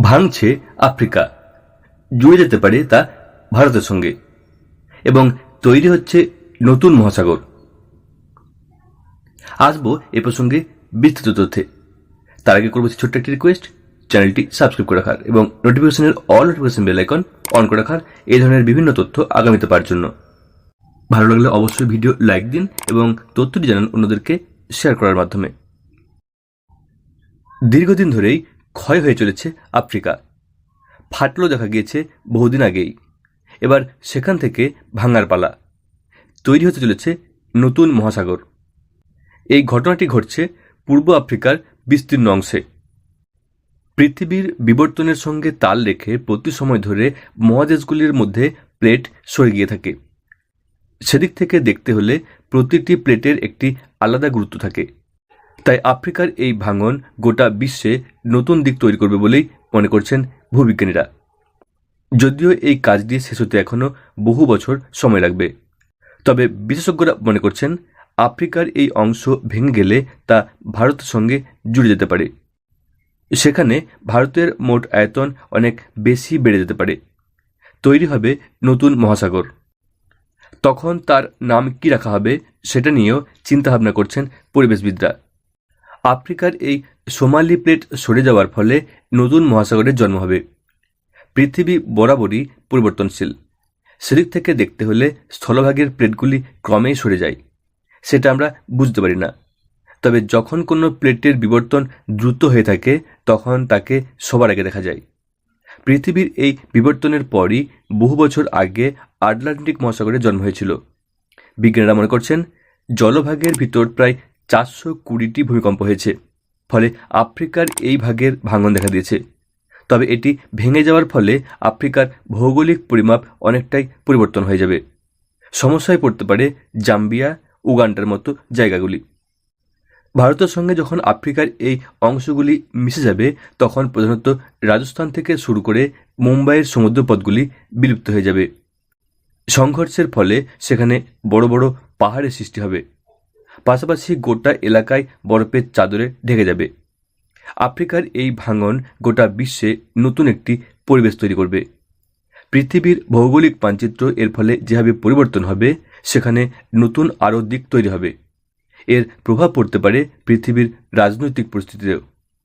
ভাঙছে আফ্রিকা। জুড়ে যেতে পারে তা ভারতের সঙ্গে। এবং তৈরি হচ্ছে নতুন মহাসাগর। আসব এ প্রসঙ্গে বিস্তৃত তথ্যে। তার আগে করব ছোট্ট একটি রিকোয়েস্ট চ্যানেলটি সাবস্ক্রাইব করে রাখার এবং নোটিফিকেশনের all notification bell icon on করে রাখার এই ধরনের বিভিন্ন তথ্য আগামীতে পাওয়ার জন্য। ভালো লাগলে অবশ্যই ভিডিও লাইক দিন এবং তথ্যটি জানান অন্যদেরকে শেয়ার করার মাধ্যমে। দীর্ঘদিন ধরেই ক্ষয় হয়ে চলেছে আফ্রিকা। ফাটলো দেখা গিয়েছে বহুদিন আগেই। এবার সেখান থেকে ভাঙার পালা। তৈরি হতে চলেছে নতুন মহাসাগর। এই ঘটনাটি ঘটছে পূর্ব আফ্রিকার বিস্তীর্ণ অংশে। পৃথিবীর বিবর্তনের সঙ্গে তাল রেখে প্রতি সময় ধরে মহাদেশগুলির মধ্যে প্লেট সরে গিয়ে থাকে। সেদিক থেকে দেখতে হলে প্রতিটি প্লেটের একটি আলাদা গুরুত্ব থাকে। তাই আফ্রিকার এই ভাঙন গোটা বিশ্বে নতুন দিক তৈরি করবে বলেই মনে করছেন ভূবিজ্ঞানীরা। যদিও এই কাজটি শেষ হতে এখনও বহু বছর সময় লাগবে। তবে বিশেষজ্ঞরা মনে করছেন, আফ্রিকার এই অংশ ভেঙে গেলে তা ভারতের সঙ্গে জুড়ে যেতে পারে। সেখানে ভারতের মোট আয়তন অনেক বেশি বেড়ে যেতে পারে। তৈরি হবে নতুন মহাসাগর। তখন তার নাম কি রাখা হবে সেটা নিয়েও চিন্তাভাবনা করছেন পরিবেশবিদরা। আফ্রিকার এই সোমালি প্লেট সরে যাওয়ার ফলে নতুন মহাসাগরের জন্ম হবে। পৃথিবী বরাবরই পরিবর্তনশীল। সেদিক থেকে দেখতে হলে স্থলভাগের প্লেটগুলি ক্রমেই সরে যায়। সেটা আমরা বুঝতে পারি না। তবে যখন কোনো প্লেটের বিবর্তন দ্রুত হয়ে থাকে, তখন তাকে সবার আগে দেখা যায়। পৃথিবীর এই বিবর্তনের পরই বহু বছর আগে আটলান্টিক মহাসাগরে জন্ম হয়েছিল। বিজ্ঞানীরা মনে করছেন, জলভাগের ভিতর প্রায় চারশো কুড়িটি ভূমিকম্প হয়েছে। ফলে আফ্রিকার এই ভাগের ভাঙন দেখা দিয়েছে। তবে এটি ভেঙে যাওয়ার ফলে আফ্রিকার ভৌগোলিক পরিমাপ অনেকটাই পরিবর্তন হয়ে যাবে। সমস্যায় পড়তে পারে জাম্বিয়া, উগান্ডার মতো জায়গাগুলি। ভারতের সঙ্গে যখন আফ্রিকার এই অংশগুলি মিশে যাবে, তখন প্রধানত রাজস্থান থেকে শুরু করে মুম্বাইয়ের সমুদ্রপথগুলি বিলুপ্ত হয়ে যাবে। সংঘর্ষের ফলে সেখানে বড় বড় পাহাড়ের সৃষ্টি হবে। পাশাপাশি গোটা এলাকায় বরফের চাদরে ঢেকে যাবে। আফ্রিকার এই ভাঙন গোটা বিশ্বে নতুন একটি পরিবেশ তৈরি করবে। পৃথিবীর ভৌগোলিক মানচিত্র এর ফলে যেভাবে পরিবর্তন হবে, সেখানে নতুন আরও দিক তৈরি হবে। এর প্রভাব পড়তে পারে পৃথিবীর রাজনৈতিক পরিস্থিতিতেও।